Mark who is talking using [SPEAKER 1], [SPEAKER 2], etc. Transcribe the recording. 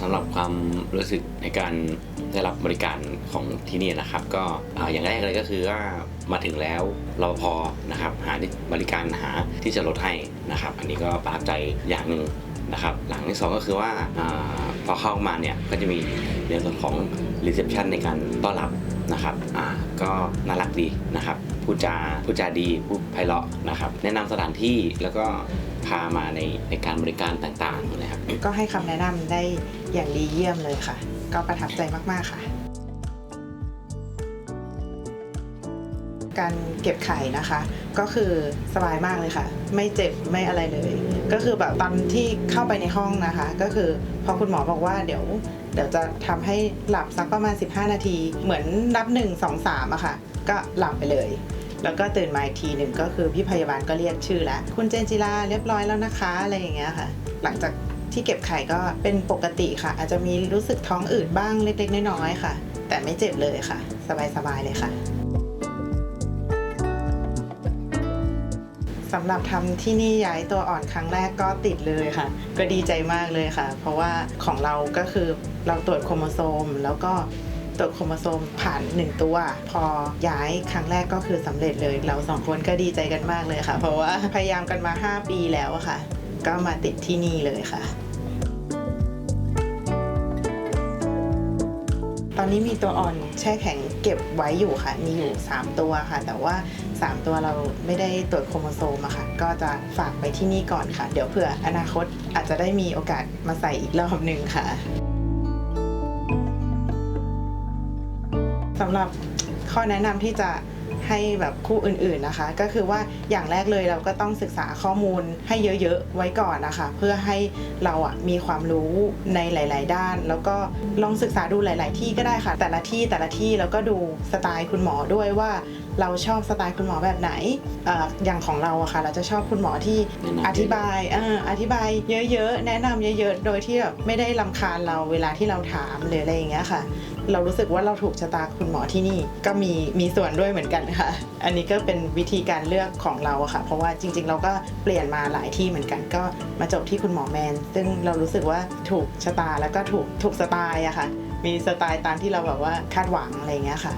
[SPEAKER 1] สำหรับความรู้สึกในการได้รับบริการของที่นี่นะครับ ก็อย่างแรกเลยก็คือว่ามาถึงแล้วเรปภนะครับหาบริการหาที่จะลดให้นะครับ อันนี้ก็ประทับใจอย่างหนึ่งนะครับ หลังที่สองก็คือว่าอพอเข้ามาเนี่ยก็จะมีในส่วนของรีเซพชันในการต้อนรับนะครับอ่าก็น่ารักดีนะครับพูดจาพูดจาดีพูดไพเราะนะครับ แนะนำสถานที่แล้วก็พามาในในการบริการต่างๆนะ
[SPEAKER 2] ก็ให้คำแนะนำได้อย่างดีเยี่ยมเลยค่ะ ก็ประทับใจมาก ๆ ค่ะ การเก็บไข่นะคะ ก็คือสบายมากเลยค่ะ ไม่เจ็บไม่อะไรเลย ก็คือแบบตอนที่เข้าไปในห้องนะคะ ก็คือพอคุณหมอบอกว่าเดี๋ยวเดี๋ยวจะทำให้หลับสักประมาณ 15 นาที เหมือนนับ 1 2 3อะค่ะ ก็หลับไปเลย แล้วก็ตื่นมาอีกทีหนึ่งก็คือพี่พยาบาลก็เรียกชื่อแล้ว คุณเจนจิลาเรียบร้อยแล้วนะคะ อะไรอย่างเงี้ยค่ะ หลังจาก ที่เก็บไข่ก็เป็นปกติค่ะ อาจจะมีรู้สึกท้องอืดบ้างเล็ก ๆ น้อยๆค่ะ แต่ไม่เจ็บเลยค่ะ สบาย ๆ เลยค่ะสำหรับทำที่นี่ย้ายตัวอ่อนครั้งแรกก็ติดเลยค่ะ ก็ดีใจมากเลยค่ะ เพราะว่าของเราก็คือเราตรวจโครโมโซม แล้วก็ตรวจโครโมโซมผ่านหนึ่งตัว พอย้ายครั้งแรกก็คือสำเร็จเลย เราสองคนก็ดีใจกันมากเลยค่ะ เพราะว่าพยายามกันมา 5 ปีแล้วค่ะ ก็มาติดที่นี่เลยค่ะ ตอนนี้มีตัวอ่อนแช่แข็งเก็บไว้อยู่ค่ะ มีอยู่ 3 ตัวค่ะ แต่ว่า 3 ตัวเราไม่ได้ตรวจโครโมโซมอะค่ะ ก็จะฝากไปที่นี่ก่อนค่ะ เดี๋ยวเผื่ออนาคตอาจจะได้มีโอกาสมาใส่อีกรอบหนึ่งค่ะสำหรับข้อแนะนำที่จะ ให้แบบคู่อื่นๆนะคะ ก็คือว่าอย่างแรกเลยเราก็ต้องศึกษาข้อมูลให้เยอะๆไว้ก่อนนะคะ เพื่อให้เราอะมีความรู้ในหลาย ๆ ด้าน แล้วก็ลองศึกษาดูหลาย ๆ ที่ก็ได้ค่ะ แต่ละที่แต่ละที่แล้วก็ดูสไตล์คุณหมอด้วยว่าเราชอบสไตล์คุณหมอแบบไหนเอออย่างของเราอะค่ะ เราจะชอบคุณหมอที่
[SPEAKER 1] แนะนำ
[SPEAKER 2] อธิบายเอออธิบายเยอะๆ แนะนำเยอะ ๆ โดยที่แบบไม่ได้ลำคาญเราเวลาที่เราถามหรืออะไรอย่างเงี้ยค่ะ เรารู้สึกว่าเราถูกชะตาคุณหมอที่นี่ก็มีมีส่วนด้วยเหมือนกันค่ะ อันนี้ก็เป็นวิธีการเลือกของเราอะค่ะ เพราะว่าจริง ๆ เราก็เปลี่ยนมาหลายที่เหมือนกัน ก็มาจบที่คุณหมอแมน ซึ่งเรารู้สึกว่าถูกชะตาแล้วก็ถูกถูกสไตล์อะค่ะ มีสไตล์ตามที่เราแบบว่าคาดหวังอะไรเงี้ยค่ะ